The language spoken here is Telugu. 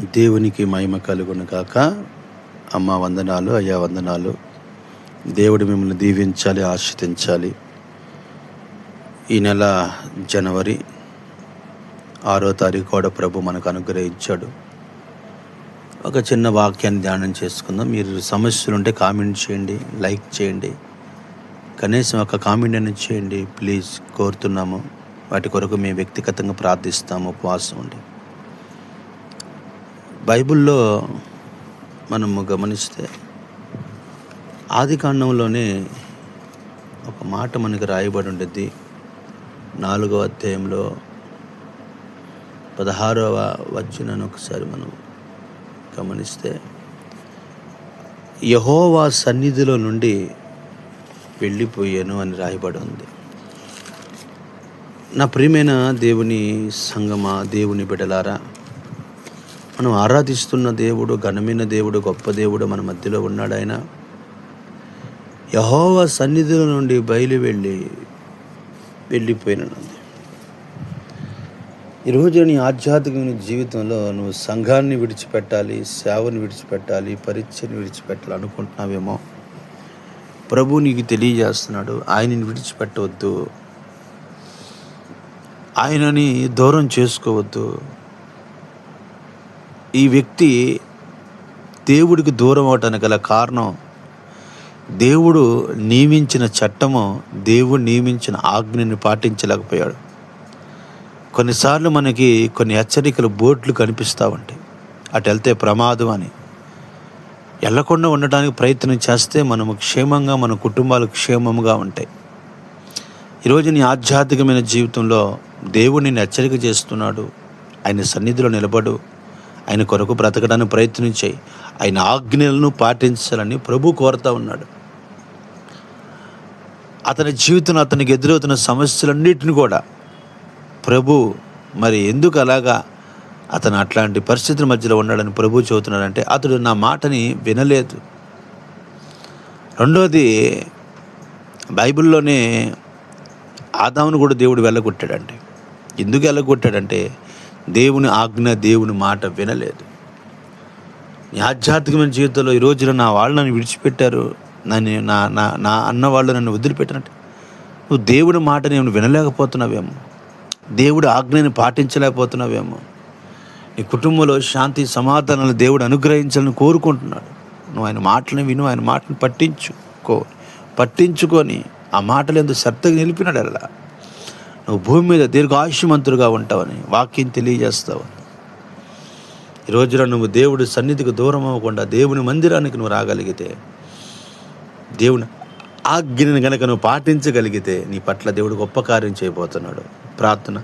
దేవునికి మహిమ కలుగును కాక అమ్మ వందనాలు అయ్యా వందనాలు. దేవుడు మిమ్మల్ని దీవించాలి ఆశ్రదించాలి ఈ నెల జనవరి ఆరో తారీఖు కూడా ప్రభు మనకు అనుగ్రహించాడు. ఒక చిన్న వాక్యాన్ని ధ్యానం చేసుకుందాం. మీరు సమస్యలు ఉంటే కామెంట్ చేయండి లైక్ చేయండి. కనీసం ఒక కామెంట్ అని చేయండి ప్లీజ్ కోరుతున్నాము. వాటి కొరకు మేము వ్యక్తిగతంగా ప్రార్థిస్తాము ఉపవాసం ఉండి. బైబిల్లో మనము గమనిస్తే ఆది కాండంలోనే ఒక మాట మనకి రాయబడి ఉండేది నాలుగవ అధ్యాయంలో పదహారవ వచనాన్ని ఒకసారి మనం గమనిస్తే యహోవా సన్నిధిలో నుండి వెళ్ళిపోయాను అని రాయబడి ఉంది. నా ప్రియమైన దేవుని సంగమా దేవుని బిడలారా మనం ఆరాధిస్తున్న దేవుడు ఘనమైన దేవుడు గొప్ప దేవుడు మన మధ్యలో ఉన్నాడు ఆయన. యహోవా సన్నిధుల నుండి బయలు వెళ్ళి వెళ్ళిపోయినది ఈరోజు నీ ఆధ్యాత్మిక జీవితంలో నువ్వు సంఘాన్ని విడిచిపెట్టాలి సేవను విడిచిపెట్టాలి పరీక్షని విడిచిపెట్టాలి అనుకుంటున్నావేమో. ప్రభు నీకు తెలియజేస్తున్నాడు ఆయనని విడిచిపెట్టవద్దు. ఆయనని దూరం చేసుకోవద్దు. ఈ వ్యక్తి దేవుడికి దూరం అవటానికి గల కారణం దేవుడు నియమించిన చట్టము దేవుడు నియమించిన ఆజ్ఞని పాటించలేకపోయాడు. కొన్నిసార్లు మనకి కొన్ని హెచ్చరికలు బోట్లు కనిపిస్తూ ఉంటాయి. అటు వెళ్తే ప్రమాదం అని. వెళ్ళకుండా ఉండడానికి ప్రయత్నం చేస్తే మనము క్షేమంగా మన కుటుంబాలు క్షేమంగా ఉంటాయి. ఈరోజు నీ ఆధ్యాత్మికమైన జీవితంలో దేవుడు నిన్ను హెచ్చరిక చేస్తున్నాడు. ఆయన సన్నిధిలో నిలబడు. ఆయన కొరకు బ్రతకడానికి ప్రయత్నించాయి ఆయన ఆజ్ఞలను పాటించాలని ప్రభు కోరుతా ఉన్నాడు. అతని జీవితంలో అతనికి ఎదురవుతున్న సమస్యలన్నిటిని కూడా ప్రభు మరి ఎందుకు అలాగా అతను అట్లాంటి పరిస్థితుల మధ్యలో ఉన్నాడని ప్రభు చెబుతున్నాడంటే అతడు నా మాటని వినలేదు. రెండోది బైబిల్లోనే ఆదామును కూడా దేవుడు వెళ్ళగొట్టాడంటే ఎందుకు వెళ్ళగొట్టాడంటే దేవుని ఆజ్ఞ దేవుని మాట వినలేదు. నీ ఆధ్యాత్మికమైన జీవితంలో ఈ రోజున నా వాళ్ళు నన్ను విడిచిపెట్టారు. నన్ను నా నా నా అన్న వాళ్ళు నన్ను వదిలిపెట్టినట్టు నువ్వు దేవుడి మాట నేను వినలేకపోతున్నావేమో. దేవుడి ఆజ్ఞని పాటించలేకపోతున్నావేమో. నీ కుటుంబంలో శాంతి సమాధానాలు దేవుడు అనుగ్రహించాలని కోరుకుంటున్నాడు. నువ్వు ఆయన మాటలను విను ఆయన మాటను పట్టించుకో. పట్టించుకొని ఆ మాటలు ఎందుకు శ్రద్ధగా నిలిపినాడు అలా. నువ్వు భూమి మీద దీర్ఘాయుష్మంతుడుగా ఉంటావని వాక్యం తెలియజేస్తావు. ఈ రోజున నువ్వు దేవుడి సన్నిధికి దూరం అవ్వకుండా దేవుని మందిరానికి నువ్వు రాగలిగితే దేవుని ఆజ్ఞని గనక నువ్వు పాటించగలిగితే నీ పట్ల దేవుడు గొప్ప కార్యం చేయబోతున్నాడు. ప్రార్థన.